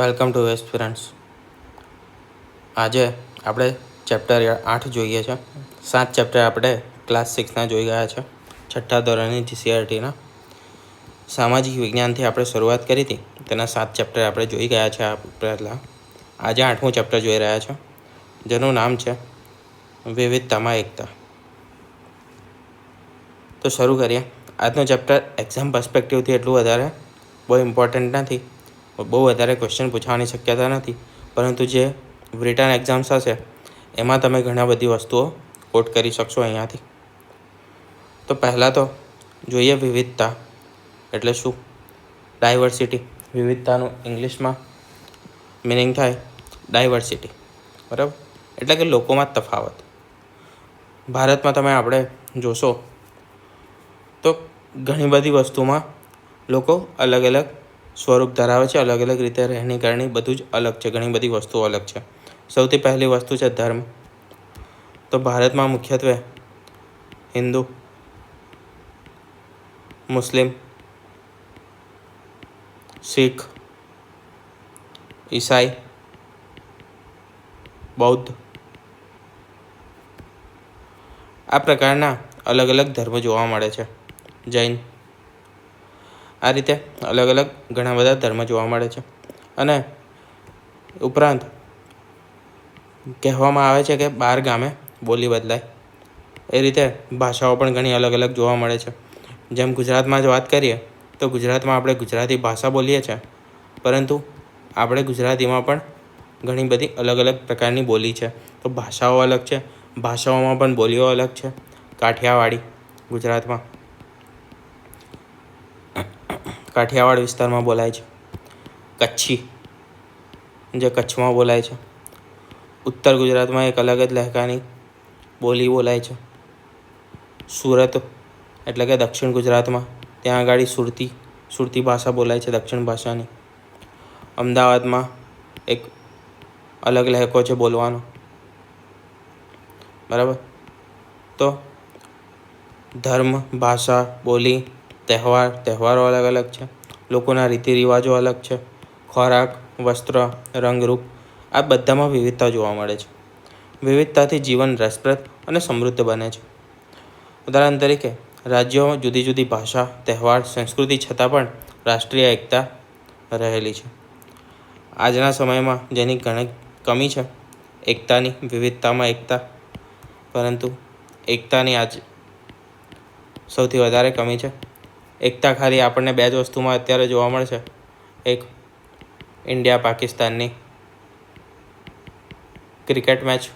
Welcome to waste friends આજે આપણે chapter આઠ જોઈએ છે. સાત ચેપ્ટર આપણે ક્લાસ સિક્સના જોઈ ગયા છે. છઠ્ઠા ધોરણની જીસીઆરટીના. સામાજિક વિજ્ઞાનથી આપણે શરૂઆત કરી હતી. તેના સાત ચેપ્ટર આપણે જોઈ ગયા છે પહેલાં. આજે આઠમું ચેપ્ટર જોઈ રહ્યા છે. જેનું નામ છે વિવિધતામાં એકતા. તો શરૂ કરીએ. આજનું ચેપ્ટર એક્ઝામ પર્સપેક્ટિવથી એટલું વધારે બહુ ઇમ્પોર્ટન્ટ નથી. બહુ વધારે ક્વેશ્ચન પૂછવાની શક્યતા નથી. પરંતુ જે રિટર્ન એક્ઝામ્સ હશે, એમાં તમે ઘણા બધી વસ્તુઓ કોટ કરી શકશો અહીંયાથી. તો પહેલાં તો જોઈએ વિવિધતા, એટલે શું? ડાયવર્સિટી વિવિધતાનું ઇંગ્લિશમાં મિનિંગ થાય ડાયવર્સિટી બરાબર? એટલે કે લોકોમાં તફાવત. ભારતમાં તમે આપણે જોશો, તો ઘણી બધી વસ્તુમાં લોકો અલગ અલગ સ્વરૂપ ધરાવે છે, અલગ અલગ રીતે રહેણી કરણી બધું જ અલગ છે, ઘણી બધી વસ્તુઓ અલગ છે. સૌથી પહેલી વસ્તુ છે ધર્મ. તો ભારતમાં મુખ્યત્વે હિન્દુ, મુસ્લિમ, શીખ, ઈસાઈ, બૌદ્ધ આ પ્રકારના અલગ અલગ ધર્મ જોવા મળે છે. જૈન આ રીતે અલગ અલગ ઘણા બધા ધર્મ જોવા મળે છે. અને ઉપરાંત કહેવામાં આવે છે કે બાર ગામે બોલી બદલાય. એ રીતે ભાષાઓ પણ ઘણી અલગ અલગ જોવા મળે છે. જેમ ગુજરાતમાં જ વાત કરીએ, તો ગુજરાતમાં આપણે ગુજરાતી ભાષા બોલીએ છીએ. પરંતુ આપણે ગુજરાતીમાં પણ ઘણી બધી અલગ અલગ પ્રકારની બોલી છે. તો ભાષાઓ અલગ છે. ભાષાઓમાં પણ બોલીઓ અલગ છે. કાઠિયાવાડી ગુજરાતમાં. કાઠિયાવાડ વિસ્તારમાં બોલાય છે. કચ્છી. જે કચ્છમાં બોલાય છે. ઉત્તર ગુજરાતમાં એક અલગ જ લહેકાની બોલી બોલાય છે. સુરત, એટલે કે દક્ષિણ ગુજરાતમાં. ત્યાં આગળ સુરતી સુરતી ભાષા બોલાય છે દક્ષિણ ભાષાની. અમદાવાદમાં એક અલગ લહેકો છે બોલવાનો. બરાબર? તો ધર્મ, ભાષા, બોલી તહેવાર, તહેવારો અલગ અલગ છે. લોકોના રીતિ રિવાજો અલગ છે. ખોરાક, વસ્ત્ર, રંગરૂપ, આ બધામાં વિવિધતા જોવા મળે છે. વિવિધતાથી જીવન રસપ્રદ અને સમૃદ્ધ બને છે. ઉદાહરણ તરીકે, રાજ્યોમાં જુદી જુદી ભાષા, તહેવાર, સંસ્કૃતિ છતાં પણ રાષ્ટ્રીય એકતા રહેલી છે. આજના સમયમાં જેની ઘણી કમી છે, એકતાની વિવિધતામાં એકતા. પરંતુ એકતાની આજ સૌથી વધારે કમી છે એકતા ખાલી આપણને બે જ વસ્તુમાં અત્યારે જોવા મળશે. એક ઇન્ડિયા પાકિસ્તાનની ક્રિકેટ મેચ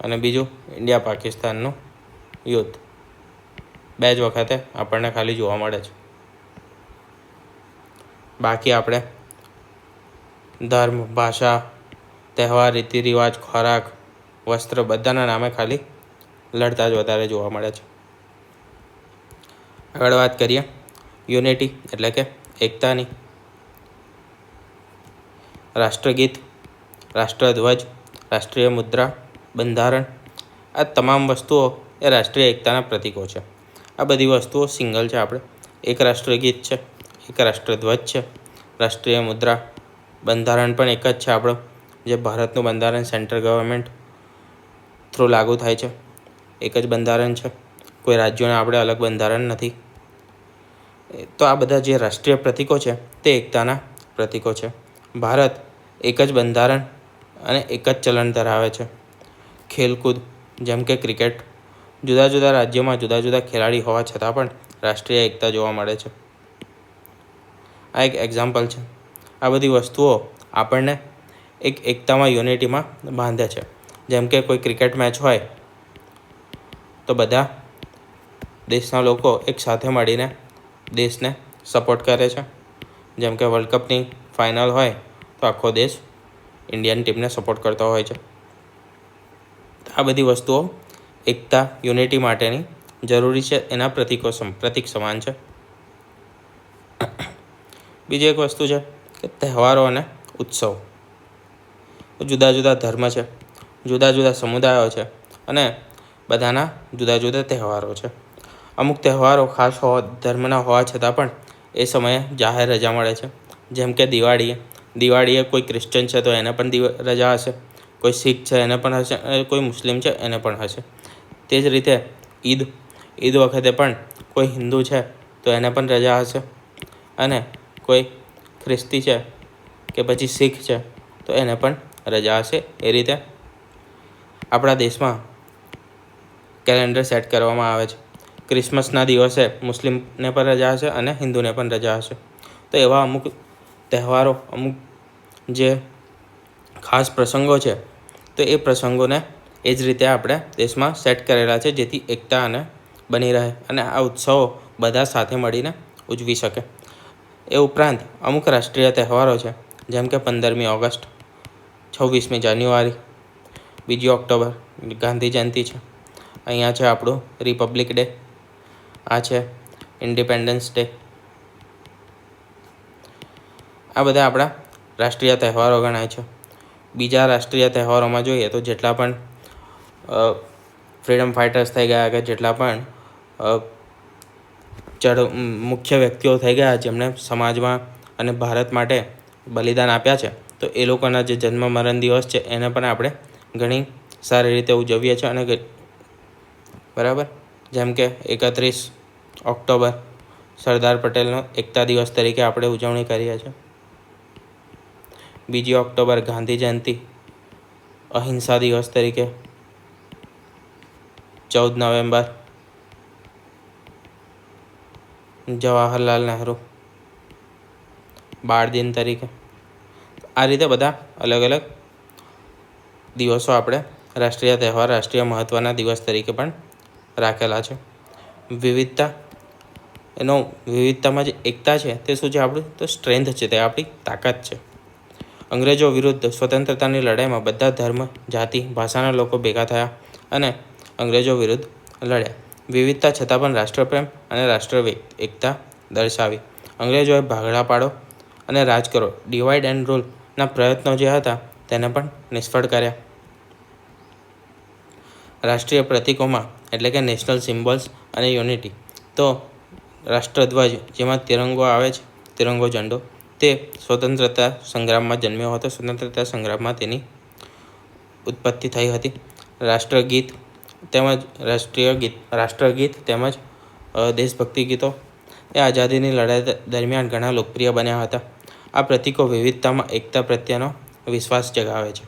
અને બીજું ઇન્ડિયા પાકિસ્તાનનું યુદ્ધ. બે જ વખતે આપણને ખાલી જોવા મળે છે. બાકી આપણે ધર્મ, ભાષા, તહેવાર રીતિ રિવાજ ખોરાક, વસ્ત્ર બધાના નામે ખાલી લડતા જ વધારે જોવા મળે છે. આગળ વાત કરીએ. યુનિટી એટલે કે એકતાની રાષ્ટ્રગીત, રાષ્ટ્રધ્વજ, રાષ્ટ્રીય મુદ્રા, બંધારણ આ તમામ વસ્તુઓ એ રાષ્ટ્રીય એકતાના પ્રતીકો છે. આ બધી વસ્તુઓ સિંગલ છે આપણે. એક રાષ્ટ્રગીત છે, એક રાષ્ટ્રધ્વજ છે, રાષ્ટ્રીય મુદ્રા, બંધારણ પણ એક જ છે આપણું, જે ભારતનું બંધારણ સેન્ટ્રલ ગવર્મેન્ટ થ્રુ લાગુ થાય છે. એક જ બંધારણ છે. કોઈ રાજ્યોને આપણે અલગ બંધારણ નથી. તો આ બધા જે રાષ્ટ્રીય પ્રતીકો છે તે એકતાના પ્રતીકો છે. ભારત એક જ બંધારણ અને એક જ ચલણ ધરાવે છે. ખેલકૂદ જેમ કે ક્રિકેટ જુદા જુદા રાજ્યોમાં જુદા જુદા ખેલાડી હોવા છતાં પણ રાષ્ટ્રીય એકતા જોવા મળે છે. આ એક એક્ઝામ્પલ છે. આ બધી વસ્તુઓ આપણને એક એકતામાં, યુનિટીમાં બાંધે છે. જેમ કે કોઈ ક્રિકેટ મેચ હોય તો બધા દેશના લોકો એક સાથે મળીને દેશને સપોર્ટ કરે છે. જેમ કે વર્લ્ડ કપની ફાઇનલ હોય તો આખો દેશ ઇન્ડિયન ટીમને સપોર્ટ કરતો હોય છે. આ બધી વસ્તુઓ એકતા યુનિટી માટેની જરૂરી છે. એના પ્રતિકો પ્રતિક સમાન છે. બીજી એક વસ્તુ છે કે તહેવારો અને ઉત્સવ. જુદા જુદા ધર્મ છે, જુદા જુદા સમુદાયો છે અને બધાના જુદા જુદા તહેવારો છે. અમુક તહેવારો ખાસ હોવા, ધર્મના હોવા છતાં પણ એ સમયે જાહેર રજા મળે છે. જેમ કે દિવાળીએ. દિવાળીએ કોઈ ક્રિશ્ચન છે તો એને પણ રજા હશે. કોઈ શીખ છે એને પણ હશે કોઈ મુસ્લિમ છે એને પણ હશે. તે જ રીતે ઈદ. ઈદ વખતે પણ કોઈ હિન્દુ છે તો એને પણ રજા હશે. અને કોઈ ખ્રિસ્તી છે કે પછી શીખ છે તો એને પણ રજા હશે એ રીતે આપણા દેશમાં કેલેન્ડર સેટ કરવામાં આવે છે. ક્રિસમસના દિવસે મુસ્લિમને પણ રજા હશે અને હિન્દુને પણ રજા હશે. તો એવા અમુક તહેવારો, અમુક જે ખાસ પ્રસંગો છે, તો એ પ્રસંગોને એ જ રીતે આપણે દેશમાં સેટ કરેલા છે, જેથી એકતા અને બની રહે અને આ ઉત્સવો બધા સાથે મળીને ઉજવી શકે. એ ઉપરાંત અમુક રાષ્ટ્રીય તહેવારો છે, જેમ કે પંદરમી ઓગસ્ટ, છવ્વીસમી જાન્યુઆરી, બીજી ઓક્ટોબર ગાંધી જયંતિ છે. અહીંયા છે આપણું રિપબ્લિક ડે. આ છે ઇન્ડિપેન્ડન્સ ડે આ બધા આપણા રાષ્ટ્રીય તહેવારો ગણાય છે. બીજા રાષ્ટ્રીય તહેવારોમાં જોઈએ તો જેટલા પણ ફ્રીડમ ફાઇટર્સ થઈ ગયા કે જેટલા પણ ચડ મુખ્ય વ્યક્તિઓ થઈ ગયા જેમણે સમાજમાં અને ભારત માટે બલિદાન આપ્યા છે, તો એ લોકોના જે જન્મ મરણ દિવસ છે એને પણ આપણે ઘણી સારી રીતે ઉજવીએ છીએ અને બરાબર? જેમ કે એકત્રીસ ઓક્ટોબર. સરદાર પટેલનો એકતા દિવસ તરીકે આપણે ઉજવણી કરીએ છીએ. બીજી ઓક્ટોબર ગાંધી જયંતિ, અહિંસા દિવસ તરીકે. ચૌદ નવેમ્બર, જવાહરલાલ નહેરુ. બાળ દિન તરીકે. આ રીતે બધા અલગ અલગ દિવસો આપણે રાષ્ટ્રીય તહેવાર, રાષ્ટ્રીય મહત્ત્વના દિવસ તરીકે પણ રાખેલા છે. વિવિધતા એનો વિવિધતામાં જે એકતા છે, તે શું છે આપણું? તો સ્ટ્રેન્થ છે, તે આપણી તાકાત છે. અંગ્રેજો વિરુદ્ધ સ્વતંત્રતાની લડાઈમાં બધા ધર્મ, જાતિ, ભાષાના લોકો ભેગા થયા અને અંગ્રેજો વિરુદ્ધ લડ્યા. વિવિધતા છતાં પણ રાષ્ટ્રપ્રેમ અને રાષ્ટ્ર એકતા દર્શાવી. અંગ્રેજોએ ભાગડા પાડો અને રાજ કરો. ડિવાઈડ એન્ડ રૂલના પ્રયત્નો જે હતા, તેને પણ નિષ્ફળ કર્યા. રાષ્ટ્રીય પ્રતિકોમાં, એટલે કે નેશનલ સિમ્બોલ્સ અને યુનિટી તો રાષ્ટ્રધ્વજ, જેમાં તિરંગો આવે છે, તિરંગો ઝંડો, તે સ્વતંત્રતા સંગ્રામમાં જન્મ્યો હતો. સ્વતંત્રતા સંગ્રામમાં તેની ઉત્પત્તિ થઈ હતી. રાષ્ટ્રગીત તેમજ રાષ્ટ્રીય ગીત, રાષ્ટ્રગીત તેમજ દેશભક્તિ ગીતો એ આઝાદીની લડાઈ દરમિયાન ઘણા લોકપ્રિય બન્યા હતા. આ પ્રતીકો વિવિધતામાં એકતા પ્રત્યેનો વિશ્વાસ જગાવે છે.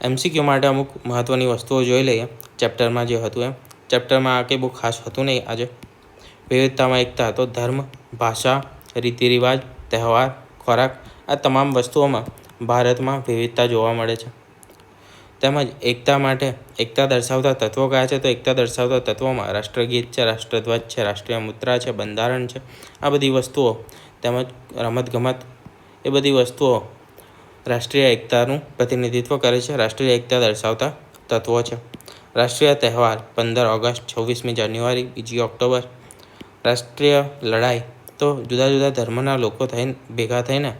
એમસીક્યુ માટે અમુક મહત્ત્વની વસ્તુઓ જોઈ લઈએ. ચેપ્ટરમાં જે હતું એમ ચેપ્ટરમાં આ કંઈ બહુ ખાસ હતું નહીં આજે. વિવિધતામાં એકતા તો ધર્મ, ભાષા રીતિ રિવાજ તહેવાર, ખોરાક આ તમામ વસ્તુઓમાં ભારતમાં વિવિધતા જોવા મળે છે. તેમજ એકતા માટે એકતા દર્શાવતા તત્વો કયા છે? તો એકતા દર્શાવતા તત્વોમાં રાષ્ટ્રગીત છે, રાષ્ટ્રધ્વજ છે, રાષ્ટ્રીય મુદ્રા છે, બંધારણ છે. આ બધી વસ્તુઓ તેમજ રમતગમત એ બધી વસ્તુઓ રાષ્ટ્રીય એકતાનું પ્રતિનિધિત્વ કરે છે. રાષ્ટ્રીય એકતા દર્શાવતા તત્વો છે. રાષ્ટ્રીય તહેવાર પંદર ઓગસ્ટ, છવ્વીસમી જાન્યુઆરી, બીજી ઓક્ટોબર. રાષ્ટ્રીય લડાઈ તો જુદા જુદા ધર્મના લોકો થઈને ભેગા થઈને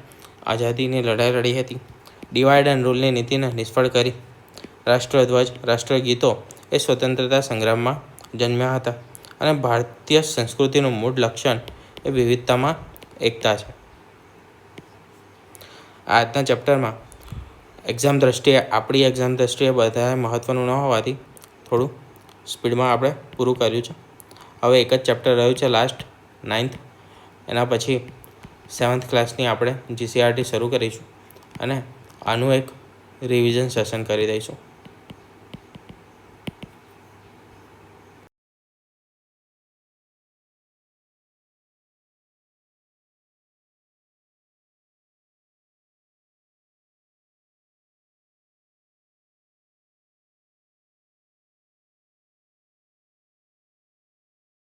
આઝાદીની લડાઈ લડી હતી. ડિવાઈડ એન્ડ રૂલની નીતિને નિષ્ફળ કરી. રાષ્ટ્રધ્વજ, રાષ્ટ્રગીતો એ સ્વતંત્રતા સંગ્રામમાં જન્મ્યા હતા અને ભારતીય સંસ્કૃતિનું મૂળ લક્ષણ એ વિવિધતામાં એકતા છે. આજના ચેપ્ટરમાં એક્ઝામ દ્રષ્ટિએ, આપણી એક્ઝામ દ્રષ્ટિએ બધાએ મહત્ત્વનું ન હોવાથી થોડું સ્પીડમાં આપણે પૂરું કર્યું છે. હવે એક જ ચેપ્ટર રહ્યું છે લાસ્ટ નાઇન્થ એના પછી સેવન્થ ક્લાસની આપણે જીસીઆરટી શરૂ કરીશું અને આનું એક રિવિઝન સેશન કરી દઈશું.